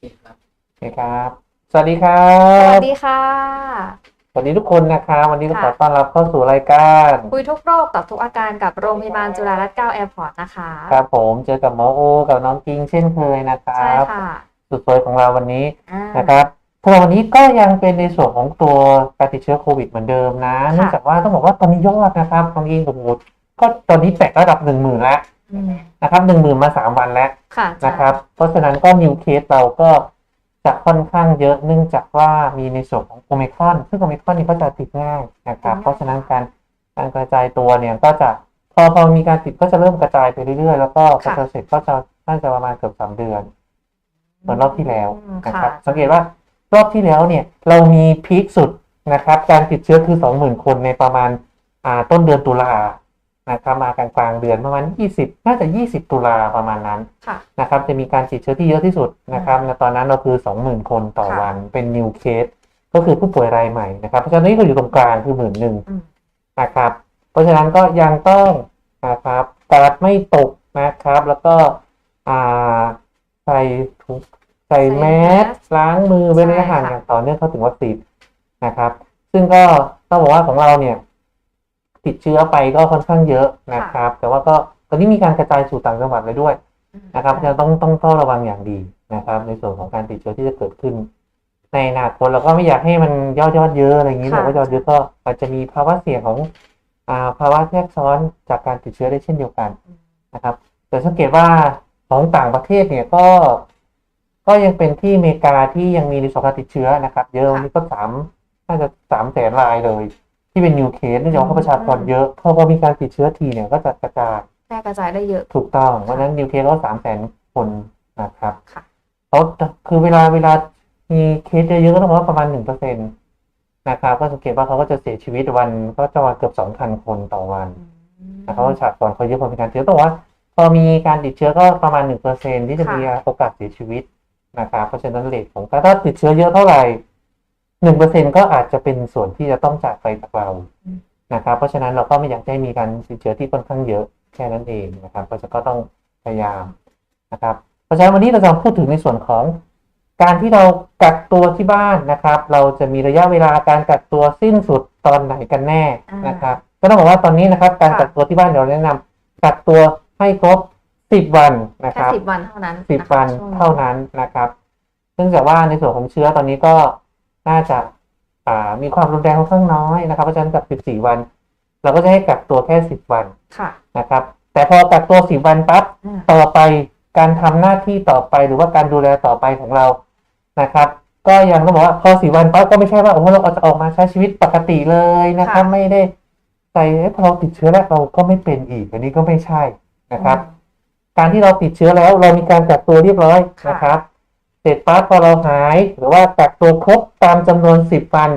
โอเคครับโอเคครับ สวัสดีครัสวับสดีค่ะ สวัสดีทุกคนนะครับวันนี้ก็ขอค่ะต้อนรับเข้าสู่รายการคุยทุกโรคตอบทุกอาการกับโรงพยาบาลจุฬารัตน์9แอร์พอร์ตนะคะ ครับผมเจอกับหมอโอ กับน้องกิงเช่นเคยนะครัใช่บค่ะสุดสวยของเราวันนี้อ่านะครับสำหรับวันนี้ก็ยังเป็นในส่วนของตัวการติดเชื้อโควิดเหมือนเดิมนะค่ะเนื่องจากว่าต้องบอกว่าตอนนี้ยอดนะครับตอนนี้โอ้โหก็ตอนนี้แตะระดับหนึ่งหมื่นแล้วอืม นะครับหนึ่งหมื่นมาสามวันแล้วค่ะใช่นะครับ เพราะฉะนั้นก็นิวเคสเราก็จะค่อนข้างเยอะเนื่องจากว่ามีในส่วนของโอมิครอนซึ่งโอมิครอนนี่ก็จะติดง่ายนะครับ เพราะฉะนั้นการการกระจายตัวเนี่ยก็จะพอพอมีการติดก็จะเริ่มกระจายไปเรื่อยๆ แล้วก็กระจายเสร็จก็จะน่าจะประมาณเกือบสามเดือนเหมือนรอบที่แล้วอืมนะครับค่ะสังเกตว่ารอบที่แล้วเนี่ยเรามีพีคสุดนะครับ การติดเชื้อคือสองหมื่นคนในประมาณอ่าต้นเดือนตุลา นะครับมากลางกลางๆเดือนประมาณยี่สิบน่าจะยี่สิบตุลาประมาณนั้นค่ะนะครับจะมีการติดเชื้อที่เยอะที่สุดนะครับและตอนนั้นเราคือ 20,000 คนต่อค่ะวันเป็น new case ก็คือผู้ป่วยรายใหม่นะครับเพราะฉะนั้นนี่ก็อยู่ตรงกลางคือหมื่นหนึ่งอืมนะครับเพราะฉะนั้นก็ยังต้องนะครับกาดไม่ตกนะครับ แล้วก็อ่าใส่ถุงใส่แมสล้างมือเว้นระยะห่างอย่างต่อเนื่องเข้าถึงวัคซีนนะครับ ซึ่งก็ต้องบอกว่าของเราเนี่ย ติดเชื้อไปก็ค่อนข้างเยอะนะครับ แต่ว่าก็ตอนนี้มีการกระจายสู่ต่างจังหวัดเลยด้วยนะครับจะต้องต้องเฝ้าระวังอย่างดีนะครับ ในส่วนของการติดเชื้อที่จะเกิดขึ้น ในอนาคตเราก็ไม่อยากให้มันยอดยอดเยอะอะไรอย่างนี้ค่ะแต่ว่ายอดเยอะก็อาจจะมีภาวะเสี่ยงของอ่าภาวะแทรกซ้อนจากการติดเชื้อได้เช่นเดียวกันนะครับ แต่สังเกตว่าของต่างประเทศเนี่ยก็ ก็ยังเป็นที่อเมริกาที่ยังมีในส่วนการติดเชื้อนะครับ เยอะวันนี้ก็สามน่าจะสามแสนรายเลย ที่เป็นนิวเคสเนื่องจากว่าประชากรเยอะพอพอมีการติดเชื้อทีเนี่ยก็จะกระจายแพร่กระจายได้เยอะ ถูกต้องเพราะฉะนั้นนิวเคสก็สามแสนคนนะครับค่ะเขาคือเวลาเวลามีเคสเยอะๆก็ต้องบอกว่าประมาณหนึ่งเปอร์เซ็นตนะครับก็สังเกตว่าเขาก็จะเสียชีวิตวันก็จะวันเกือบสองพันคนต่อวันอืมนะครับประชากรเขาเยอะพอมีการเชื้อต้องบอกว่าพอมีการติดเชื้อก็ประมาณหนึ่งเปอร์เซ็นที่จะมีค่ะโอกาสเสียชีวิตนะครับเพราะฉะนั้นเลทของการถ้าติดเชื้อเยอะเท่าไหร่ หนึ่งเปอร์เซ็นก็อาจจะเป็นส่วนที่จะต้องจากไปจากเรานะครับ เพราะฉะนั้นเราก็ไม่อยากให้มีการติดเชื้อที่ค่อนข้างเยอะแค่นั้นเองนะครับเพราะฉะนั้นก็ต้องพยายามนะครับ เพราะฉะนั้นวันนี้เราจะพูดถึงในส่วนของการที่เรากักตัวที่บ้านนะครับ เราจะมีระยะเวลาการกักตัวสิ้นสุดตอนไหนกันแน่นะครับ ก็ต้องบอกว่าตอนนี้นะครับ การกักตัวที่บ้านเดี๋ยวเราแนะนำกักตัวให้ครบสิบวันนะคแค่รับสิบวันเท่านั้นสิบนะคะวันช่งเท่านั้นนะครับ เนื่องจากว่าในส่วนของเชื้อตอนนี้ก็ น่าจะอ่ามีความรุนแรงค่อนข้างน้อยนะครับเพราะฉะนั้นกับ 14 วัน เราก็จะให้กักตัวแค่ 10 วันค่ะนะครับ แต่พอกักตัว 10 วันปั๊บอืมต่อไปการทำหน้าที่ต่อไปหรือว่าการดูแลต่อไปของเรานะครับ ก็ยังต้องบอกว่าพอสี่วันปั๊บก็ไม่ใช่ว่าโอ้โหเราจะออกมาใช้ชีวิตปกติเลยนะครับ ไม่ได้ใส่เอ๊ะพอเราติดเชื้อแล้วเราก็ไม่เป็นอีกอันนี้ก็ไม่ใช่นะครับ การที่เราติดเชื้อแล้วเรามีการกักตัวเรียบร้อยค่ะนะครับ เสร็จปั๊บพอเราหายหรือว่ากักตัวครบตามจำนวนสิบวัน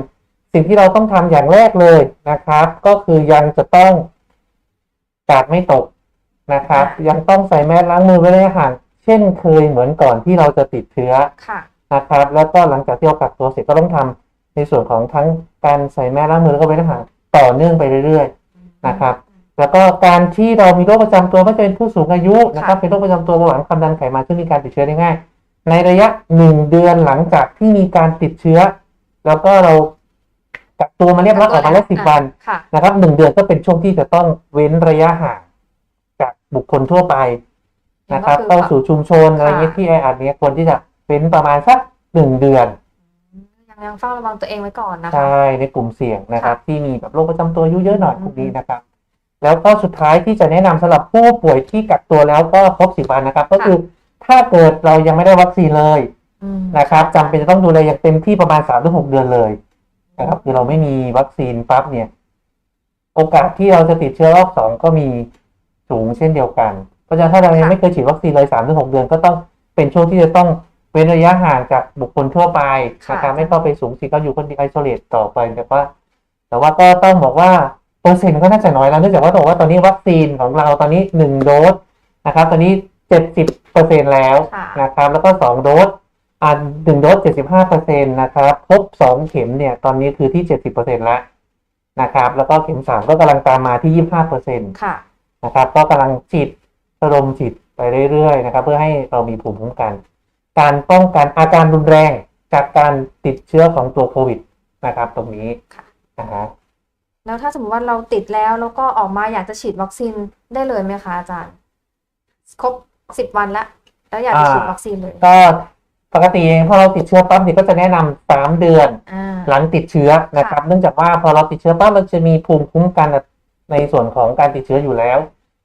สิ่งที่เราต้องทำอย่างแรกเลยนะครับ ก็คือยังจะต้องกาดไม่ตกนะครับ ยังต้องใส่แมสล้างมือไว้ในอาหารเช่นเคยเหมือนก่อนที่เราจะติดเชื้อค่ะนะครับ แล้วก็หลังจากที่เรากักตัวเสร็จก็ต้องทำในส่วนของทั้งการใส่แมสล้างมือแล้วก็เว้นอาหารต่อเนื่องไปเรื่อย ๆ นะครับ แล้วก็การที่เรามีโรคประจำตัวไม่ว่าจะเป็นผู้สูงอายุนะครับเป็นโรคประจำตัวเบาหวานความดันไขมันซึ่งมีการติดเชื้อได้ง่าย ในระยะหนึ่งเดือนหลังจากที่มีการติดเชื้อ แล้วก็เรากักตัวมาเรียบร้อยออกมาแล้วสิบวันค่ะนะครับหนึ่งเดือนก็เป็นช่วงที่จะต้องเว้นระยะห่างจากบุคคลทั่วไปนะครับก็คือเข้าสู่ชุมชนอะไรเงี้ยค่ะที่แออัดเนี้ยควรที่จะเว้นประมาณสักหนึ่งเดือนยังยังเฝ้าระวังตัวเองไว้ก่อนนะคะใช่ในกลุ่มเสี่ยงนะครับ ที่มีแบบโรคประจำตัวอายุเยอะหน่อยอืมพวกนี้นะครับ แล้วก็สุดท้ายที่จะแนะนำสำหรับผู้ป่วยที่กักตัวแล้วก็ครบสิบวันนะครับ ก็คือ ถ้าเกิดเรายังไม่ได้วัคซีนเลยอืมนะครับจำเป็นจะต้องดูแลอย่างเต็มที่ประมาณสามถึงหกเดือนเลยนะครับคือเราไม่มีวัคซีนปั๊บเนี่ย โอกาสที่เราจะติดเชื้อรอบสองก็มีสูงเช่นเดียวกัน เพราะฉะนั้นถ้าเรายังไม่เคยฉีดวัคซีนเลยสามถึงหกเดือนก็ต้องเป็นช่วงที่จะต้องเว้นระยะห่างจากบุคคลทั่วไปนะครับไม่เข้าไปสูงสิก็อยู่คนเดียวไอโซเลตต่อไปแต่ว่า แต่ว่าก็ต้องบอกว่าเปอร์เซ็นต์ก็น่าจะน้อยแล้วเนื่องจากว่าต้องบอกว่าตอนนี้วัคซีนของเราตอนนี้หนึ่งโดสนะครับ ตอนนี้ เจ็ดสิบเปอร์เซ็นแล้วค่ะนะครับ แล้วก็สองโดสอ่าหนึ่งโดสเจ็ดสิบห้าเปอร์เซ็นต์นะครับครบสองเข็มเนี่ย ตอนนี้คือที่เจ็ดสิบเปอร์เซ็นต์แล้วนะครับ แล้วก็เข็มสามก็กำลังตามมาที่ยี่ห้าเปอร์เซ็นต์ค่ะนะครับ ก็กำลังฉีดระดมฉีดไปเรื่อยๆนะครับ เพื่อให้เรามีภูมิคุ้มกัน การป้องกันอาการรุนแรงจากการติดเชื้อของตัวโควิดนะครับ ตรงนี้ค่ะนะฮะแล้วถ้าสมมติว่าเราติดแล้วแล้วก็ออกมาอยากจะฉีดวัคซีนได้เลยไหมคะอาจารย์ ครบ สิบวันละแล้วอยากจะฉีดวัคซีนเลยก็ปกติเองพอเราติดเชื้อปั๊บเนี่ยก็จะแนะนำสามเดือนอ่าหลังติดเชื้อนะครับ เนื่องจากว่าพอเราติดเชื้อปั๊บเราจะมีภูมิคุ้มกันในส่วนของการติดเชื้ออยู่แล้ว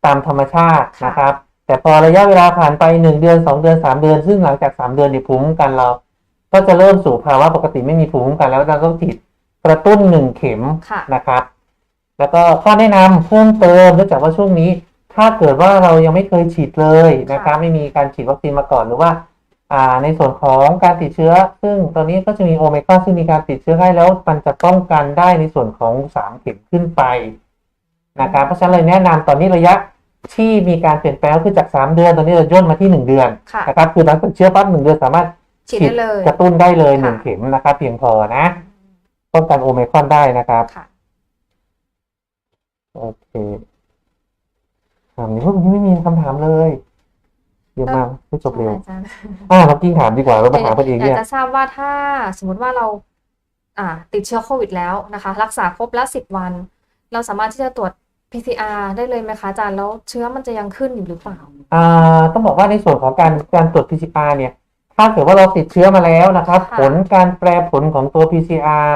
ตามธรรมชาตินะครับ แต่พอระยะเวลาผ่านไปหนึ่งเดือนสองเดือนสามเดือน ซึ่งหลังจากสามเดือนในภูมิคุ้มกันเรา ก็จะเริ่มสู่ภาวะปกติไม่มีภูมิคุ้มกันแล้วเราต้องฉีดกระตุ้นหนึ่งเข็มค่ะนะครับ แล้วก็ข้อแนะนำเพิ่มเติมเนื่องจากว่าช่วงนี้ ถ้าเกิดว่าเรายังไม่เคยฉีดเลยนะครับไม่มีการฉีดวัคซีนมาก่อนหรือว่าอ่าในส่วนของการติดเชื้อ ซึ่งตอนนี้ก็จะมีโอเมก้าซึ่งมีการติดเชื้อให้แล้วมันจะป้องกันได้ในส่วนของสามเข็มขึ้นไปนะครับเพราะฉะนั้นเลยแนะนำตอนนี้ระยะที่มีการเปลี่ยนแปลงก็คือจากสามเดือน ตอนนี้เราย่นมาที่หนึ่งเดือนค่ะนะครับคือหลังติดเชื้อปั๊บหนึ่งเดือนสามารถฉีดได้เลยกระตุ้นได้เลยค่ะหนึ่งเข็มนะครับเพียงพอนะป้องกันโอเมก้าได้นะครับค่ะโอเค ถามนี้พวกนี้ไม่มีคำถามเลยเยอะมากไม่จบเร็วใช่อาจารย์อ่าเรากิ้งถามดีกว่าเรามาถามกันเองอยาเนี่กยจะทราบว่าถ้าสมมติว่าเราอ่าติดเชื้อโควิดแล้วนะคะ รักษาครบแล้วสิบวัน เราสามารถที่จะตรวจ PCR ได้เลยไหมคะอาจารย์แล้วเชื้อมันจะยังขึ้นอยู่หรือเปล่าอ่าต้องบอกว่าในส่วนของการการตรวจ PCR เนี่ย ถ้าเกิดว่าเราติดเชื้อมาแล้วนะครับค่ะผลการแปลผลของตัว PCR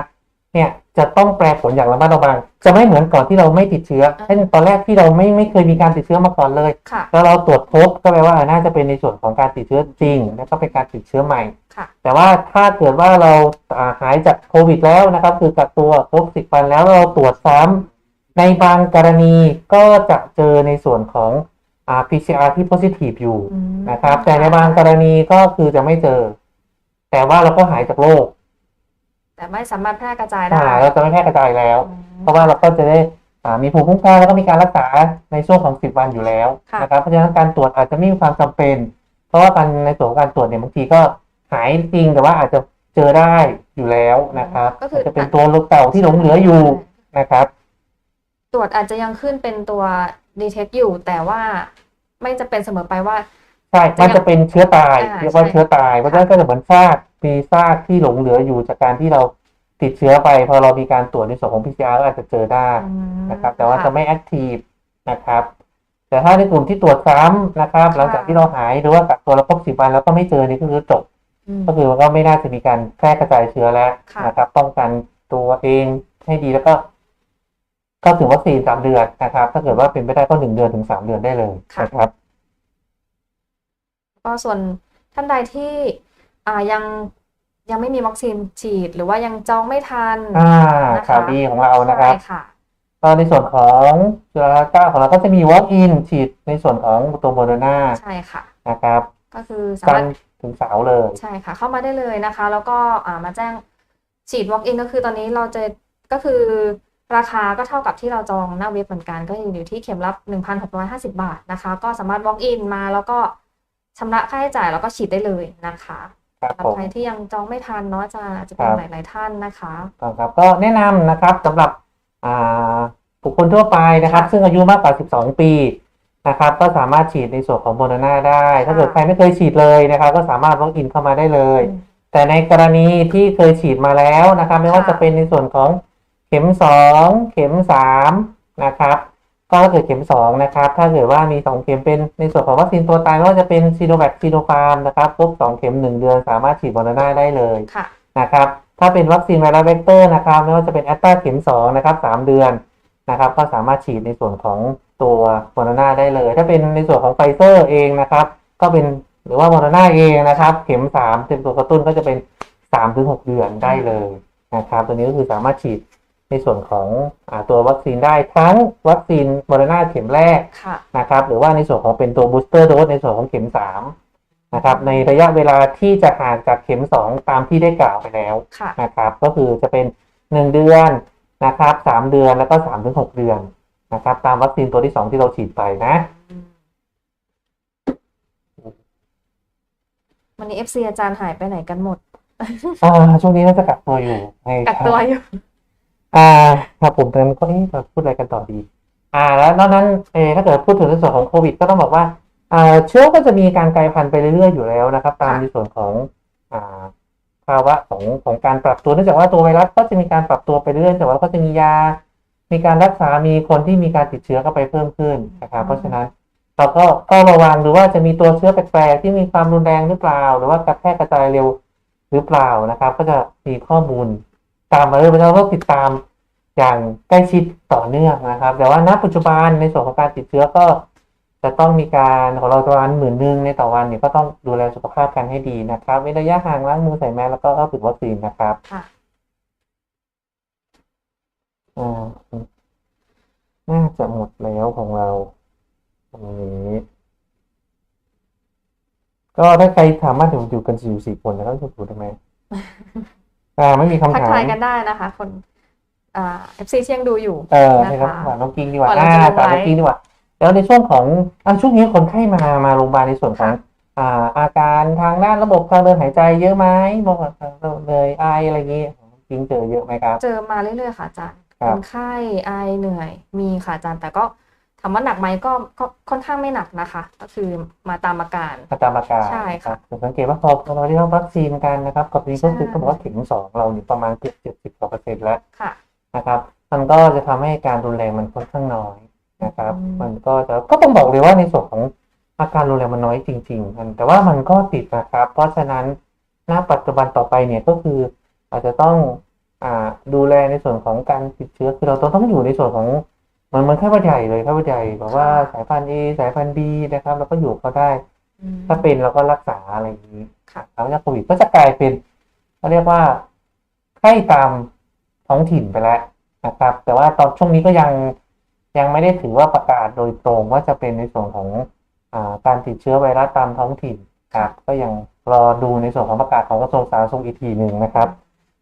เนี่ยจะต้องแปลผลอย่างระมัดระวัง จะไม่เหมือนก่อนที่เราไม่ติดเชื้อเช่นตอนแรกที่เราไม่ไม่เคยมีการติดเชื้อมาก่อนเลยค่ะแล้วเราตรวจพบก็แปลว่าน่าจะเป็นในส่วนของการติดเชื้อจริง แล้วก็เป็นการติดเชื้อใหม่ค่ะแต่ว่าถ้าเกิดว่าเราอ่าหายจากโควิดแล้วนะครับ คือกักตัวครบสิบวันแล้วเราตรวจซ้ำในบางกรณีก็จะเจอในส่วนของอ่า PCR ที่ positive อยู่อืมนะครับ แต่ในบางกรณีก็คือจะไม่เจอ แต่ว่าเราก็หายจากโรค แต่ไม่สามารถแพร่กระจายได้หายเราจะไม่แพร่กระจายแล้วอืมเพราะว่าเราก็จะได้อ่ามีภูมิคุ้มกันแล้วก็มีการรักษาในช่วงของ 10 วันอยู่แล้วค่ะนะครับเพราะฉะนั้นการตรวจอาจจะไม่มีความจำเป็น เพราะว่าการในส่วนของการตรวจเนี่ยบางทีก็หายจริงแต่ว่าอาจจะเจอได้อยู่แล้วนะครับก็คืออาจจะเป็นตัวโรคเก่าที่หลงเหลืออยู่นะครับ ตรวจอาจจะยังขึ้นเป็นตัว detect อยู่ แต่ว่าไม่จะเป็นเสมอไปว่า ใช่ มันจะเป็นเชื้อตายอ่าเรียกว่าใช่ เชื้อตาย เพราะฉะนั้นก็จะเหมือนซากมีซากที่หลงเหลืออยู่จากการที่เราติดเชื้อไป พอเรามีการตรวจในส่วนของ PCR ก็อาจจะเจอได้อืมนะครับ แต่ว่าค่จะไม่แอคทีฟนะครับ แต่ถ้าในกลุ่มที่ตรวจซ้ำนะครับค่ะหลังจากที่เราหายหรือว่ากักตัวแล้วครบสิบวันแล้วก็ไม่เจอนี่ก็คือจบ อืม ก็คือมันก็ไม่น่าจะมีการแพร่กระจายเชื้อแล้วค่ะ นะครับ ป้องกันตัวเองให้ดีแล้วก็เข้าถึงวัคซีนสามเดือนนะครับ ถ้าเกิดว่าเป็นไปได้ก็หนึ่งเดือนถึงสามเดือนได้เลยนะครับ ก็ส่วนท่านใดที่อ่ายังยังไม่มีวัคซีนฉีด หรือว่ายังจองไม่ทันอ่านะคะข่าวดีของเรานะครับใช่ค่ะก็ในส่วนของจุฬาเก้าของเราก็จะมี walk in ฉีดในส่วนของตัวโมเดอร์นาใช่ค่ะนะครับ ก็คือสาจัมารนถทร์ถึงเสาร์เลย ใช่ค่ะ เข้ามาได้เลยนะคะ แล้วก็อ่ามาแจ้งฉีด walk in ก็คือตอนนี้เราจะก็คือราคาก็เท่ากับที่เราจองหน้าเว็บเหมือนกันก็อยู่ที่เข็มละ1,650 บาทนะคะ ก็สามารถ walk in มาแล้วก็ ชำระค่าใช้จ่ายแล้วก็ฉีดได้เลยนะคะครับสำหรับผมใครที่ยังจองไม่ทันเนาะอาจารย์อาจจะเป็นครับหลาย ๆ ท่านนะคะครับก็แนะนำนะครับสำหรับอ่าบุคคลทั่วไปนะครับค่ะซึ่งอายุมากกว่า 12 ปีนะครับก็สามารถฉีดในส่วนของโมเดอร์นาได้ ถ้าเกิดใครไม่เคยฉีดเลยนะครับ ก็สามารถ walk in เข้ามาได้เลยอืมแต่ในกรณีที่เคยฉีดมาแล้วนะครับ ไม่ว่าค่ะจะเป็นในส่วนของเข็มสองเข็มสามนะครับ ก็ถ้าเกิดเข็มสองนะครับ ถ้าเกิดว่ามีสองเข็มเป็นในส่วนของวัคซีนตัวตายไม่ว่าจะเป็นซีโนแวคซีโนฟาร์มนะครับครบสองเข็มหนึ่งเดือนสามารถฉีดโมเดอร์นาได้เลยค่ะนะครับ ถ้าเป็นวัคซีนไวรัสเวกเตอร์นะครับไม่ว่าจะเป็นแอตตาเข็มสองนะครับสามเดือนนะครับ ก็สามารถฉีดในส่วนของตัวโมเดอร์นาได้เลย ถ้าเป็นในส่วนของไฟเซอร์เองนะครับ ก็เป็นหรือว่าโมเดอร์นาเองนะครับ เข็มสามเป็นตัวกระตุ้นก็จะเป็นสามถึงหกเดือนได้เลยนะครับ ตัวนี้ก็คือสามารถฉีด ในส่วนของอาตัววัคซีนได้ทั้งวัคซีนโมเดอร์นาเข็มแรกค่ะนะครับหรือว่าในส่วนของเป็นตัวบูสเตอร์โดสในส่วนของเข็มสามนะครับในระยะเวลาที่จะห่างจากเข็มสองตามที่ได้กล่าวไปแล้วค่ะนะครับก็คือจะเป็นหนึ่งเดือนนะครับสามเดือนแล้วก็สามถึงหกเดือนนะครับตามวัคซีนตัวที่สองที่เราฉีดไปนะวันนี้ FC อาจารย์หายไปไหนกันหมด อ่าช่วงนี้น่าจะกักตัวอยู่ให้กักตัวอยู่ อ่าครับผมตอนนั้นก็เอ๊ะเราพูดอะไรกันต่อดี อ่า แล้วนอกนั้นเอถ้าเกิดพูดถึงในส่วนของโควิด ก็ต้องบอกว่าอ่าเชื้อก็จะมีการกลายพันธุ์ไปเรื่อยๆอยู่แล้วนะครับ ตามในส่วนของอ่าภาวะของของการปรับตัวเนื่องจากว่าตัวไวรัสก็จะมีการปรับตัวไปเรื่อยแต่ว่าก็จะมียา มีการรักษา มีคนที่มีการติดเชื้อเข้าไปเพิ่มขึ้นนะครับ เพราะฉะนั้นเราก็ก็ระวังดูว่าจะมีตัวเชื้อแปลกๆที่มีความรุนแรงหรือเปล่า หรือว่ากระแพร่กระจายเร็วหรือเปล่านะครับ ก็จะมีข้อมูล ตามมาเรื่อยๆแล้วก็ติดตามอย่างใกล้ชิดต่อเนื่องนะครับ แต่ว่าณปัจจุบันในส่วนของการติดเชื้อก็จะต้องมีการของเราประมาณหมื่นหนึ่งในต่อวันเนี่ยก็ต้องดูแลสุขภาพกันให้ดีนะครับเว้นระยะห่างล้างมือใส่แมสแล้วก็เข้าถึงวัคซีนนะครับค่ะอ่าน่าจะหมดแล้วของเราตรงนี้ก็ถ้าใครสามารถอยู่อยู่กันสี่สี่คนนะครับจะดูได้ไหม อ่าไม่มีคำทักถามทายกันได้นะคะ คนอ่า FC ที่ยังดูอยู่เออนะคะให้ครับถามน้องกิ้งดีกว่าก่อนเราอ่าจะลงถามไลฟ์น้องกิ้งดีกว่าแล้วในช่วงของอ่าช่วงนี้คนไข้มามาโรงพยาบาลในส่วนของค่ะอ่าอาการทางด้านระบบทางเดินหายใจเยอะไหมบอกว่าเลยไออะไรอย่างงี้น้องกิ้งเจอเยอะไหมครับ เจอมาเรื่อยๆค่ะอาจารย์ครับคนไข้ไอเหนื่อยมีค่ะอาจารย์แต่ก็ ถามว่าหนักไหมก็ก็ค่อนข้างไม่หนักนะคะ ก็คือมาตามอาการอาการอาการใช่ค่ะรับสังเกตว่าพอพอเราได้รับวัคซีนกันนะครับกับนี้ก็คือใช่ก็บอกว่าเข็มสองเราเนี่ยประมาณเจ็ดเจ็ดสิบกว่าเปอร์เซ็นต์แล้วค่ะนะครับ มันก็จะทำให้การรุนแรงมันค่อนข้างน้อยนะครับอืมมันก็จะก็ต้องบอกเลยว่าในส่วนของอาการรุนแรงมันน้อยจริงๆมันแต่ว่ามันก็ติดนะครับ เพราะฉะนั้นณปัจจุบันต่อไปเนี่ยก็คืออาจจะต้องอ่าดูแลในส่วนของการติดเชื้อคือเราต้องต้องอยู่ในส่วนของเห มันเหมันแค่หวัดใหญ่เลยแค่หวัดใหญ่แบบว่าสายพันธุ์ A สายพันธุ์ B นะครับแล้วก็อยู่ก็ได้อืมถ้าเป็นเราก็รักษาอะไรอย่างนี้ค่ะแล้วจากโควิดก็จะกลายเป็นเขาเรียกว่าไข้ตามท้องถิ่นไปแล้วนะครับ แต่ว่าตอนช่วงนี้ก็ยังยังไม่ได้ถือว่าประกาศโดยตรงว่าจะเป็นในส่วนของอาการติดเชื้อไวรัสตามท้องถิ่นครับก็ยังรอดูในส่วนของประกาศของกระทรวงสาธารณสุขอีกทีหนึ่งนะครับ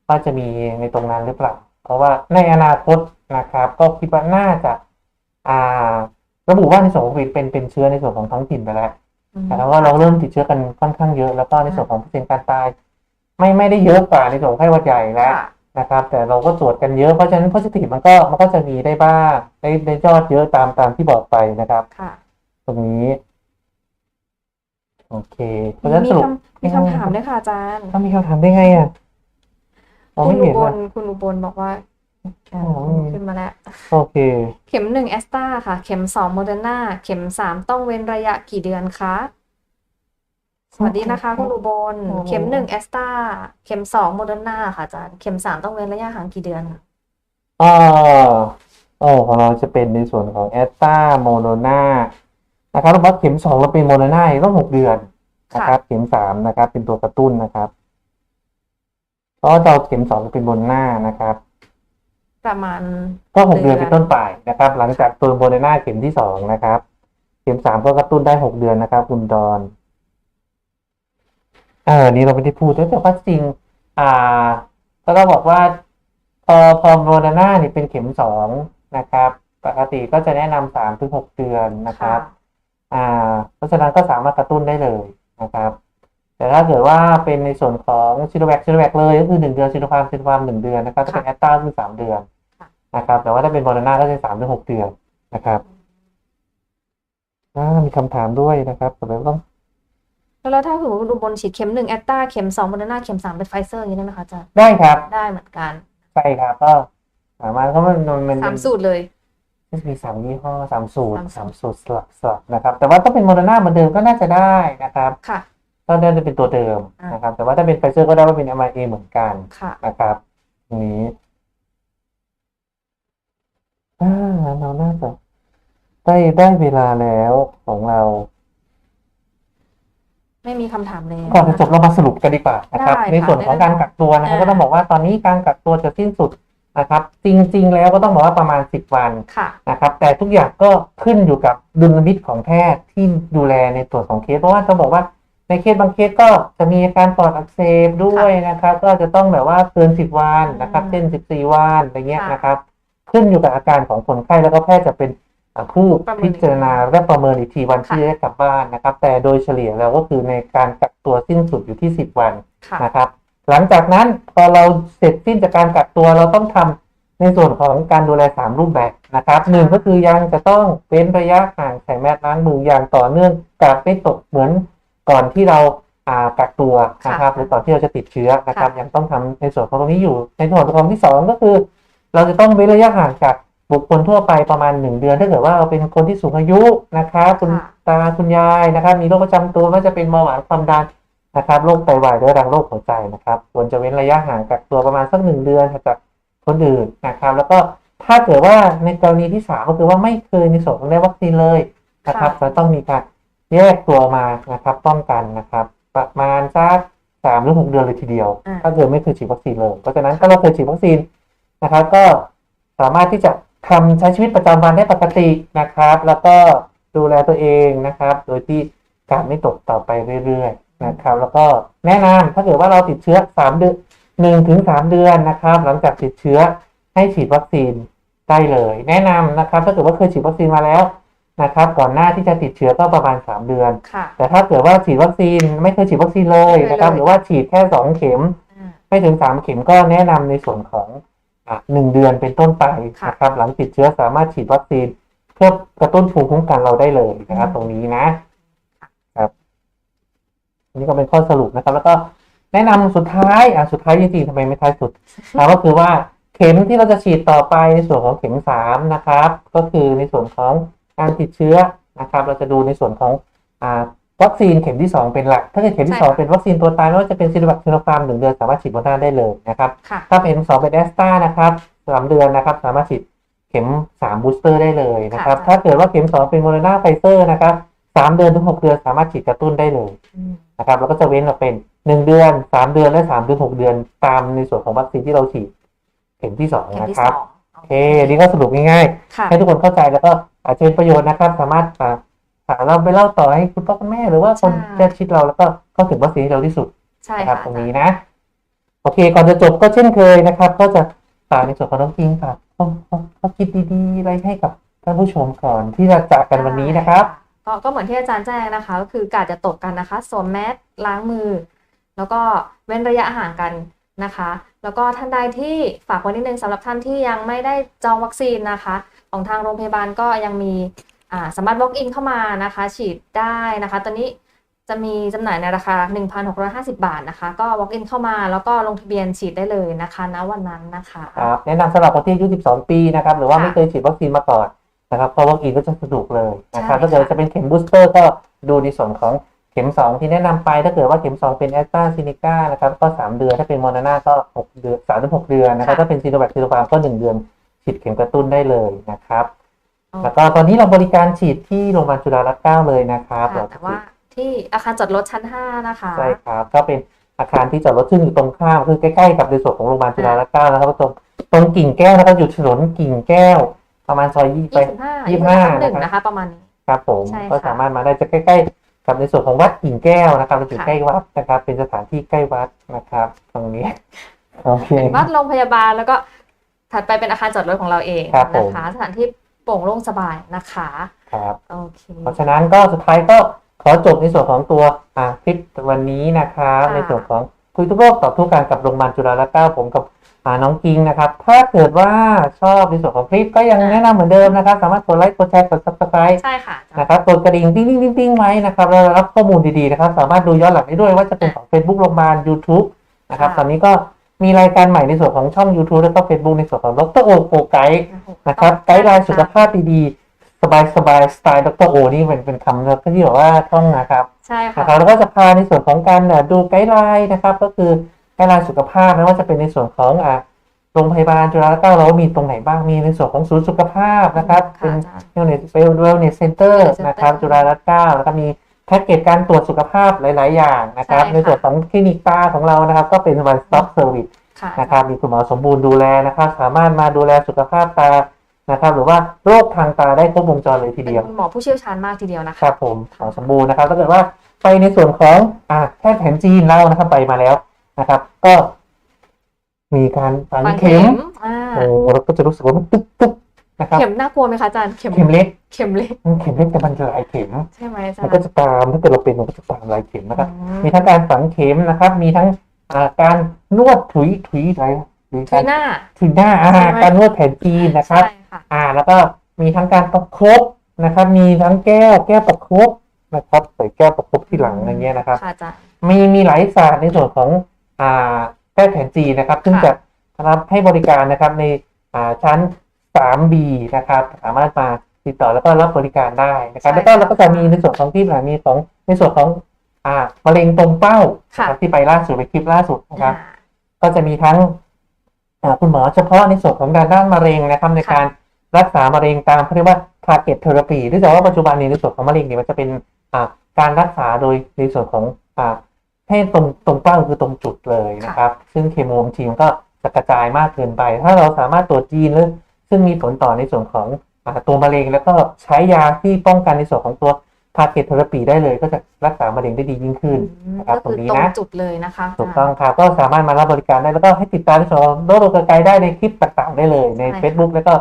ว่าจะมีในตรงนั้นหรือเปล่า เพราะว่าในอนาคต นะครับ ก็คิดว่าน่าจะอ่าระบุว่าในส่วนของโควิดเป็นเป็นเชื้อในส่วนของท้องถิ่นไปแล้วอืมแต่ว่าเราเริ่มติดเชื้อกันค่อนข้างเยอะ แล้วก็ในส่วนของเปอร์เซ็นต์การตาย ไม่ไม่ได้เยอะกว่าในส่วนของไข้หวัดใหญ่แล้วค่ะนะครับ แต่เราก็ตรวจกันเยอะเพราะฉะนั้น positive มันก็มันก็จะมีได้บ้างได้ได้ยอดเยอะตามตามที่บอกไปนะครับค่ะตรงนี้ โอเค เพราะฉะนั้นมีสรุปคำมีคำถามด้วยค่ะอาจารย์ต้องมีคำถามได้ไงอะมองคุไม่ณอุเห็นบอะลคุณอุบลบอกว่าอ่าอ๋อ ขึ้นมาแล้ว โอเค เข็มหนึ่งแอสตราค่ะ เข็มสองโมเดอร์นาเข็มสามต้องเว้นระยะกี่เดือนคะ สวัสดีนะคะคุณอุบลโอ้เข็มหนึ่งแอสตราเข็มสองโมเดอร์นาค่ะอาจารย์ เข็มสามต้องเว้นระยะห่างกี่เดือนอ่าโอ้ของเราจะเป็นในส่วนของแอสตาโมโนนานะครับแล้วว่าเข็มสองเราเป็นโมโนนาต้องหกเดือนนะครับ เข็มสามนะครับ เป็นตัวกระตุ้นนะครับเพราะว่าเราเข็มสองเป็นโมโนนานะครับ ประมาณก็หกเดือนเดือนเป็นต้นไปนะครับ หลังจากตัวโมโนนาเข็มที่สองนะครับ เข็มสามก็กระตุ้นได้หกเดือนนะครับ คุณดอนเออนี่เราไม่ได้พูดแต่ว่าจริง อ่า ก็ต้องบอกว่าพอพอโมเดอร์นาเนี่ยเป็นเข็มสองนะครับ ปกติก็จะแนะนำสามถึงหกเดือนนะครับ อ่า เพราะฉะนั้นก็สามารถกระตุ้นได้เลยนะครับ แต่ถ้าเกิดว่าเป็นในส่วนของซิโนแวคซิโนแวคเลยก็คือหนึ่งเดือนซิโนฟาร์มซิโนฟาร์มหนึ่งเดือนนะครับถ้าเป็นแอตตาคือสามเดือนค่ะนะครับแต่ว่าถ้าเป็นโมเดอร์นาก็จะสามถึงหกเดือนนะครับอ่ามีคำถามด้วยนะครับแต่เราต้องแล้วถ้าถือว่าคุณอุบลฉีดเข็มหนึ่งแอสตราเข็มสองโมเดอร์นาเข็มสามเป็นไฟเซอร์อย่างนี้ได้ไหมคะอาจารย์ได้ครับ ได้เหมือนกันใช่ครับก็สามารถเพราะมันมันมันสามสูตรเลยมันมีสามยี่ห้อสามสูตรสามสูตรสามสูตรสลับสลับนะครับ แต่ว่าถ้าเป็นโมเดอร์นาเหมือนเดิมก็น่าจะได้นะครับค่ะ ก็น่าจะเป็นตัวเดิมอ่านนะครับ แต่ว่าถ้าเป็นไฟเซอร์ก็ได้ว่าเป็น m อ a เหมือนกันค่ะนะครับตรงนี้อ่าเราน่าจะได้ได้เวลาแล้วของเรา ไม่มีคำถามเลยก่อนจะจบเรามาสรุปกันดีกว่านะครับได้ค่ะในส่วนของการกักตัวนะครับอ่าก็ต้องบอกว่าตอนนี้การกักตัวจะสิ้นสุดนะครับ จริง ๆ แล้วก็ต้องบอกว่าประมาณสิบวันค่ะนะครับ แต่ทุกอย่างก็ขึ้นอยู่กับดุลพินิจของแพทย์ที่ดูแลในส่วนของเคสเพราะว่าต้องบอกว่า ในเคสบางเคสก็จะมีอาการปอดอักเสบด้วยนะครับ ก็จะต้องแบบว่าเกินสิบวันนะครับอืมเช่นสิบสี่วันอะไรเงี้ยค่ะนะครับ ขึ้นอยู่กับอาการของคนไข้แล้วก็แพทย์จะเป็นอ่าผู้ประเมินพิจารณาและประเมินอีกทีวันค่ะที่ได้กลับบ้านนะครับ แต่โดยเฉลี่ยแล้วก็คือในการกักตัวสิ้นสุดอยู่ที่สิบวันค่ะนะครับ หลังจากนั้นพอเราเสร็จสิ้นจากการกักตัวเราต้องทในส่วนของการดูแลสามรูปแบบนะครับหนึ่งก็คือยังจะต้องเว้นระยะห่างใส่แมสล้างมืออย่างต่อเนื่องกาดไม่ตกเหมือน ก่อนที่เราอ่ากักตัวนะครับค่ะหรือก่อนที่เราจะติดเชื้อนะครับค่ะยังต้องทำในส่วนของตรงนี้อยู่ ในส่วนของที่สองก็คือ เราจะต้องเว้นระยะห่างจากบุคคลทั่วไปประมาณหนึ่งเดือน ถ้าเกิดว่าเราเป็นคนที่สูงอายุนะครับคุณค่ะตาคุณยายนะครับ มีโรคประจำตัวไม่ว่าจะเป็นเบาหวานความดันนะครับโรคไตวายเรื้อรังโรคหัวใจนะครับควรจะเว้นระยะห่างกักตัวประมาณสักหนึ่งเดือนจากคนอื่นนะครับ แล้วก็ถ้าเกิดว่าในกรณีที่สามก็คือว่าไม่เคยในส่วนของได้วัคซีนเลยนะครับค่ะจะต้องมีการ แยกตัวมานะครับป้องกันนะครับ ประมาณสักสามหรือหกเดือนเลยทีเดียว อ่า ถ้าเกิดไม่เคยฉีดวัคซีนเลยเพราะฉะนั้นถ้าเราเคยฉีดวัคซีนนะครับ ก็สามารถที่จะทำใช้ชีวิตประจำวันได้ปกตินะครับ แล้วก็ดูแลตัวเองนะครับ โดยที่การไม่ตกต่อไปเรื่อยๆนะครับ แล้วก็แนะนำถ้าเกิดว่าเราติดเชื้อสามเดือนหนึ่งถึงสามเดือนนะครับ หลังจากติดเชื้อให้ฉีดวัคซีนได้เลย แนะนำนะครับ ถ้าเกิดว่าเคยฉีดวัคซีนมาแล้ว นะครับ ก่อนหน้าที่จะติดเชื้อก็ประมาณสามเดือนค่ะแต่ถ้าเกิดว่าฉีดวัคซีนไม่เคยฉีดวัคซีนเลยนะครับไม่เคยเลยหรือว่าฉีดแค่สองเข็มอ่าไม่ถึงสามเข็มก็แนะนำในส่วนของอะหนึ่งเดือนเป็นต้นไปค่ะนะครับ หลังติดเชื้อสามารถฉีดวัคซีน เพื่อกระตุ้นภูมิคุ้มกันเราได้เลยนะครับอืมตรงนี้นะครับอันนี้ก็เป็นข้อสรุปนะครับ แล้วก็แนะนำสุดท้ายอะสุดท้ายจริงๆทำไมไม่ท้ายสุดนะก็คือว่าเข็มที่เราจะฉีดต่อไปในส่วนของเข็มสามนะครับ ก็คือในส่วนของ การติดเชื้อนะครับ เราจะดูในส่วนของอ่าวัคซีนเข็มที่สองเป็นหลัก ถ้าเกิดเข็มที่สองใช่ค่ะเป็นวัคซีนตัวตายไม่ว่าจะเป็นซีโนแวคซีโนฟาร์มหนึ่งเดือนสามารถฉีดโมเดอร์นาได้เลยนะครับค่ะถ้าเป็นสองเป็นแอสตรานะครับสามเดือนนะครับสามารถฉีดเข็มสามบูสเตอร์ได้เลยนะครับค่ะถ้าเกิดว่าเข็มสองเป็นโมเดอร์นาไฟเซอร์นะครับสามเดือนถึงหกเดือนสามารถฉีดกระตุ้นได้เลยอืมนะครับแล้วก็จะเว้นออกเป็นหนึ่งเดือนสามเดือนและสามเดือนหกเดือนตามในส่วนของวัคซีนที่เราฉีดเข็มที่สองเข็มนะที่คสรับอง โอเคอันนี้ก็สรุปง่ายค่ะๆให้ทุกคนเข้าใจแล้วก็อาจจะเป็นประโยชน์นะครับ สามารถอ่าหาเราไปเล่าต่อให้คุณพ่อคุณแม่หรือว่าคนใช่ใกล้ชิดเราแล้วก็เข้าถึงวัคซีนให้เร็วที่สุดใช่นะครับค่ะตรงนี้นะ โอเค ก่อนจะจบก็เช่นเคยนะครับ ก็จะฝากในส่วนของน้องกิงฝากข้อข้อข้อคิดดีๆอะไรให้กับท่านผู้ชมก่อนที่จะจากกันวันนี้นะครับก็ก็เหมือนที่อาจารย์แจ้งนะคะ ก็คือกาดจะตกกันนะคะสวมแมสล้างมือ แล้วก็เว้นระยะห่างกันนะคะ แล้วก็ท่านใดที่ฝากไว้นิดนึงสำหรับท่านที่ยังไม่ได้จองวัคซีนนะคะ ของทางโรงพยาบาลก็ยังมีอ่าสามารถ walk in เข้ามานะคะ ฉีดได้นะคะ ตอนนี้จะมีจำหน่ายในราคา 1,650 บาทนะคะ ก็ walk in เข้ามาแล้วก็ลงทะเบียนฉีดได้เลยนะคะณวันนั้นนะคะครับแนะนำสำหรับคนที่อายุ12 ปีนะครับ หรือว่าค่ะไม่เคยฉีดวัคซีนมาก่อนนะครับเพราะวัคซีนก็จะสะดวกเลยนะครับใช่ถ้าเกิดค่ะจะเป็นเข็มบูสเตอร์ก็ดูในส่วนของเข็ม 2 ที่แนะนำไปถ้าเกิดว่าเข็ม 2 เป็นแอสตราซิเนกานะครับก็ 3 เดือนถ้าเป็นโมเดอร์นาก็ 6 เดือน3ถึง6เดือนนะครับถ้าเป็นซีโนแวคซีโนฟาร์มก็ 1 เดือน ฉีดเข็มกระตุ้นได้เลยนะครับ แล้วก็ตอนนี้เราบริการฉีดที่โรงพยาบาลจุฬาลัตน์เก้าเลยนะครับค่ะแต่ว่าที่อาคารจอดรถชั้น 5 นะคะ ใช่ครับ ก็เป็นอาคารที่จอดรถซึ่งอยู่ตรงข้ามคือใกล้ๆกับในส่วนของโรงพยาบาลจุฬาลัตน์เก้านะครับตรงตรงกิ่งแก้วนะครับอยู่ถนนกิ่งแก้ว ประมาณซอยยี่ไป25ยี่สิบห้าหนึ่งนะคะประมาณนี้ครับผมใช่ค่ะก็สามารถมาได้จะใกล้ๆ กับในส่วนของวัดกิ่งแก้วนะครับเราอยู่ค่ะใกล้วัดนะครับ เป็นสถานที่ใกล้วัดนะครับ ตรงนี้โอเคเป็นวัดโรงพยาบาลแล้วก็ถัดไปเป็นอาคารจอดรถของเราเองครับผมนะคะสถานที่โปร่งโล่งสบายนะคะครับโอเคเพราะฉะนั้นก็สุดท้ายก็ขอจบในส่วนของตัวอ่าคลิปวันนี้นะครับค่ะในส่วนของคุยทุกโรคตอบทุกการกับโรงพยาบาลจุฬาลัตน์เก้าผมกับอ่าน้องกิงนะครับ ถ้าเกิดว่าชอบในส่วนของคลิปก็ยังแนะนำเหมือนเดิมนะครับ สามารถกดไลค์ กดแชร์ กด subscribe ใช่ค่ะ นะครับกดกระดิ่งติ้งติ้งติ้งติ้งไว้นะครับแล้วรับข้อมูลดีๆนะครับ สามารถดูย้อนหลังได้ด้วยว่าจะเป็นของ Facebook โรงพยาบาล YouTube นะครับค่ะตอนนี้ก็มีรายการใหม่ในส่วนของช่อง YouTube แล้วก็ Facebook ในส่วนของดรโอโปไกด์นะครับ ไกด์ไลน์สุขภาพดีๆ สบายๆ สไตล์ดรโอนี่เป็นเป็นคำที่แบบว่าท่องนะครับ ใช่ค่ะนะครับแล้วก็จะพาในส่วนของการเอ่อดูไกด์ไลน์นะครับ ก็คือ ไกด์ไลน์สุขภาพไม่ว่าจะเป็นในส่วนของอ่าโรงพยาบาลจุฬาลงกรณ์เรามีตรงไหนบ้างมีในส่วนของศูนย์สุขภาพนะครับค่ะเป็นอาจารย์เวลเนสเวลเนสเซ็นเตอร์ Wellness Center นะครับจุฬาลงกรณ์แล้วก็มีแพ็กเกจการตรวจสุขภาพหลาย ๆ อย่างนะครับใช่ค่ะในส่วนของคลินิกตาของเรานะครับ ก็เป็น one stop service ค่ะนะครับมีคุณหมอสมบูรณ์ดูแลนะครับ สามารถมาดูแลสุขภาพตานะครับ หรือว่าโรคทางตาได้ครบวงจรเลยทีเป็นเดียวคุณหมอผู้เชี่ยวชาญมากทีเดียวนะคคะรับผมหมอสมบูรณ์นะครับถ้าเกิดว่าไปในส่วนของอ่าแพทย์แผนจีนเรานะครับไปมาแล้ว นะครับ ก็มีการฝังฟังเข็เข็มมอ่าโอ้เราก็จะรู้สึกว่ามันตึ๊กตึ๊กนะครับเข็มน่ากลัวไหมคะอาจารย์เข็มเข็มเล็กเข็มเล็กเข็มเล็กแต่มันหลายเข็มใช่ไหมอาจารมันย์ก็จะตามถ้าเกิดเราเป็นมันก็จะตามหลายเข็มนะครับอืมีทั้งการฝังเข็มนะครับ มีทั้งอ่าการนวดถุยถุยอะไรหรือทวีหน้าทีหน้าอ่าใช่ไหมการนวดแผนจีนนะครับใช่ค่ะอ่า แล้วก็มีทั้งการประคบนะครับ มีทั้งแก้วแก้วประคบนะครับใส่แก้วประคบที่หลังอย่างเงี้ยนะครับค่ะอาจารย์มีมีหลายศาสตร์ในส่วนของอ่า แพทย์แผนจีนนะครับ ซึ่งค่ะจะรับให้บริการนะครับในอ่าชั้น 3B นะครับ สามารถมาติดต่อแล้วก็รับบริการได้นะครับ แล้วก็เราก็จะมีในส่วนของที่มีของในส่วนของอ่ามะเร็งตรงเป้านะครับที่ไปล่าสุดไปคลิปล่าสุดนะครับอ่าก็จะมีทั้งอ่าคุณหมอเฉพาะในส่วนของการด้านมะเร็งนะครับในค่ะการรักษามะเร็งตามเขาเรียกว่า target therapy หรือแต่ว่าปัจจุบันนี้ในส่วนของมะเร็งเนี่ยมันจะเป็นอ่าการรักษาโดยในส่วนของอ่า ให้ตรงตรงเป้าคือตรงจุดเลยนะครับ ซึ่งเคมีบางทีมันก็จะกระจายมากเกินไป ถ้าเราสามารถตรวจจีนหรือซึ่งมีผลต่อในส่วนของอ่าตัวมะเร็ง แล้วก็ใช้ยาที่ป้องกันในส่วนของตัว target therapy ได้เลย ก็จะรักษามะเร็งได้ดียิ่งขึ้นอืมนะครับก็คือตรงนี้ตรงนะจุดเลยนะคะถูกต้องครับก็สามารถมารับบริการได้แล้วก็ให้ติดตามในส่วนของโลกไกลได้ในคลิปต่างๆ ได้เลยในใช่ค่ะ Facebook แล้วก็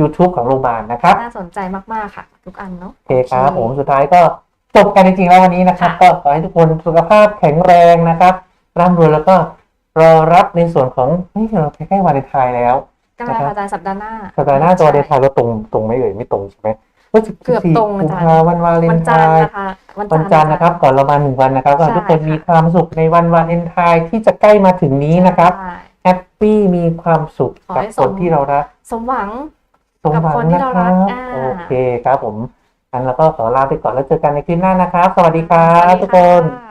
YouTube ของโรงพยาบาลนะครับน่าสนใจมากๆค่ะ ทุกอันเนาะโอเคครับผมสุดท้ายก็ จบกันจริงๆแล้ววันนี้นะครับ ก็ขอให้ทุกคนสุขภาพแข็งแรงนะครับร่ำรวยแล้วก็รอรับในส่วนของเฮ้ยเราใกล้ๆวันเลนไทน์แล้วก็แล้วค่ะอาจารย์สัปดาห์หน้าสัปดาห์หน้าตัววันเลนไทใช่น์เราตรงตรงไหมเอ่ยไม่ตรงใช่ไหมว่าสิบเกือบสี่ตรงกุอามจารย์ภาวันวาเลวันนไทจันทร์น์นะคะวันจันทร์นะครับ ก่อนเรามาหนึ่งวันนะครับก็ให้ทุกคนใช่ค่ะมีความสุขในวันวาเลนไทน์ที่จะใกล้มาถึงนี้นะครับใช่แฮปปี้มีความสุขขอกับให้คสนมที่เรารักสมหวังสมหวังกับคนที่นะเราครัรักบอ่าโอเคครับผม อันแล้วก็ขอลาไปก่อนแล้วเจอกันในคลิปหน้านะครับ สวัสดีครับสวัสดีทุกคนค่ะ